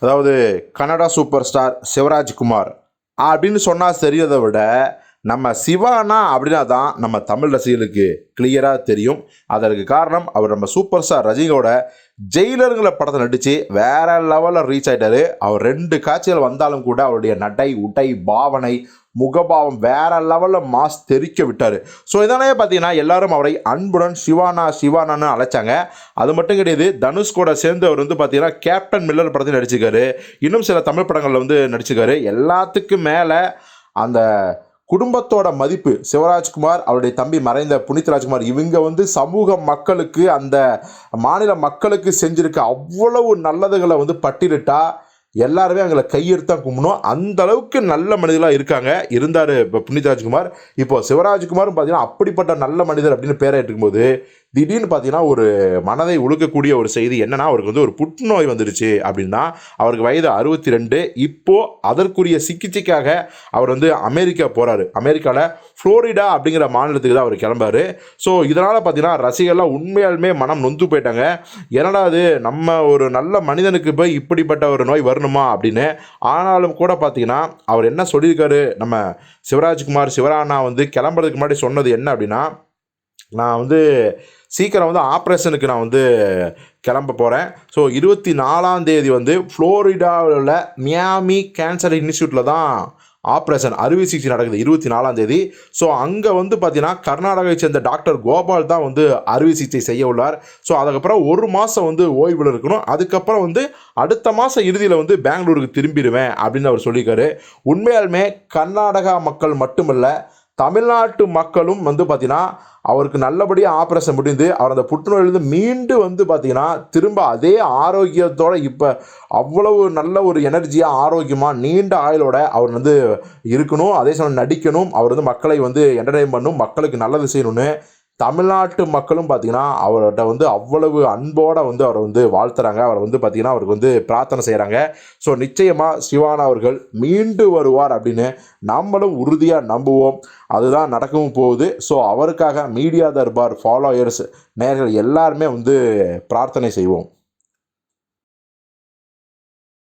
அதாவது Kannada super star Shivarajkumar. அப்படின்னு சொன்னால் தெரியதை விட நம்ம சிவானா அப்படின்னா தான் நம்ம தமிழ் ரசிகர்களுக்கு கிளியராக தெரியும். அதற்கு காரணம் அவர் நம்ம சூப்பர் ஸ்டார் ரஜினியோட ஜெயிலருங்கிற படத்தை நடித்து வேற லெவலில் ரீச் ஆகிட்டாரு அவர் ரெண்டு காட்சிகள் வந்தாலும் கூட அவருடைய நடை உடை பாவனை முகபாவம் வேற லெவலில் மாஸ் தெரிக்க விட்டார். ஸோ இதனாலே பார்த்தீங்கன்னா எல்லாரும் அவரை அன்புடன் சிவானா சிவானான்னு அழைச்சாங்க. அது மட்டும் கிடையாது தனுஷ் கூட சேர்ந்து அவர் வந்து பார்த்தீங்கன்னா கேப்டன் மில்லர் படத்தில் நடிச்சிருக்காரு. இன்னும் சில தமிழ் படங்களில் வந்து நடிச்சிருக்காரு. எல்லாத்துக்கும் மேலே அந்த குடும்பத்தோட மதிப்பு. சிவராஜ்குமார் அவருடைய தம்பி மறைந்த புனித் ராஜ்குமார் இவங்க வந்து சமூக மக்களுக்கு அந்த மாநில மக்களுக்கு செஞ்சிருக்க அவ்வளவு நல்லதுகளை வந்து பட்டியலிட்டா எல்லாருமே அவங்கள கையெடுத்தான் கும்பிடணும். அந்த அளவுக்கு நல்ல மனிதர்களாக இருக்காங்க. இருந்தார் இப்போ புனித் ராஜ்குமார். இப்போ சிவராஜ்குமாரும் பார்த்தீங்கன்னா அப்படிப்பட்ட நல்ல மனிதர் அப்படின்னு பேரை எடுக்கும்போது திடீர்னு பார்த்தீங்கன்னா ஒரு மனதை உழுக்கக்கூடிய ஒரு செய்தி என்னன்னா அவருக்கு வந்து ஒரு புற்றுநோய் வந்துடுச்சு அப்படின்னா அவருக்கு வயது அறுபத்தி ரெண்டு இப்போ அதற்குரிய சிகிச்சைக்காக அவர் வந்து அமெரிக்கா போகிறாரு அமெரிக்காவில் ஃப்ளோரிடா அப்படிங்கிற மாநிலத்துக்கு தான் அவர் கிளம்பாரு ஸோ இதனால் பார்த்தீங்கன்னா ரசிகர்லாம் உண்மையாலுமே மனம் நொந்து போயிட்டாங்க. என்னடா அது நம்ம ஒரு நல்ல மனிதனுக்கு போய் இப்படிப்பட்ட ஒரு நோய் வரணுமா அப்படின்னு. ஆனாலும் கூட பார்த்தீங்கன்னா அவர் என்ன சொல்லியிருக்காரு? நம்ம சிவராஜ்குமார் சிவராணா வந்து கிளம்புறதுக்கு முன்னாடி சொன்னது என்ன அப்படின்னா நான் வந்து சீக்கிரம் வந்து ஆப்ரேஷனுக்கு நான் வந்து கிளம்ப போகிறேன் ஸோ இருபத்தி நாலாம் தேதி வந்து ஃப்ளோரிடாவில் உள்ள மியாமி கேன்சர் இன்ஸ்டியூட்டில் தான் ஆப்ரேஷன் அறுவை சிகிச்சை நடக்குது இருபத்தி நாலாம் தேதி. ஸோ அங்கே வந்து பார்த்தீங்கன்னா கர்நாடகாவை சேர்ந்த டாக்டர் கோபால் தான் வந்து அறுவை சிகிச்சை செய்ய உள்ளார். ஸோ அதுக்கப்புறம் ஒரு மாதம் வந்து ஓய்வில் இருக்கணும். அதுக்கப்புறம் வந்து அடுத்த மாதம் இறுதியில் வந்து பெங்களூருக்கு திரும்பிடுவேன் அப்படின்னு அவர் சொல்லியிருக்காரு. உண்மையாலுமே கர்நாடகா மக்கள் மட்டுமல்ல தமிழ்நாட்டு மக்களும் வந்து பார்த்திங்கன்னா அவருக்கு நல்லபடியாக ஆப்ரேஷன் முடிந்து அவர் அந்த புற்றுநோயிலிருந்து மீண்டு வந்து பார்த்தீங்கன்னா திரும்ப அதே ஆரோக்கியத்தோடு இப்போ அவ்வளவு நல்ல ஒரு எனர்ஜியாக ஆரோக்கியமாக நீண்ட ஆயுளோட அவர் வந்து இருக்கணும். அதே சமயம் நடிக்கணும். அவர் வந்து மக்களை வந்து என்டர்டைன் பண்ணணும். மக்களுக்கு நல்லது செய்யணும்னு தமிழ்நாட்டு மக்களும் பார்த்தீங்கன்னா அவர்கிட்ட வந்து அவ்வளவு அன்போட வந்து அவரை வந்து வாழ்த்துறாங்க. அவரை வந்து பார்த்தீங்கன்னா அவருக்கு வந்து பிரார்த்தனை செய்கிறாங்க ஸோ நிச்சயமாக சிவானா அவர்கள் மீண்டு வருவார் அப்படின்னு நம்மளும் உறுதியாக நம்புவோம். அதுதான் நடக்கவும் போகுது. ஸோ அவருக்காக மீடியா தர்பார் ஃபாலோயர்ஸ் நேர்கள் எல்லாருமே வந்து பிரார்த்தனை செய்வோம்.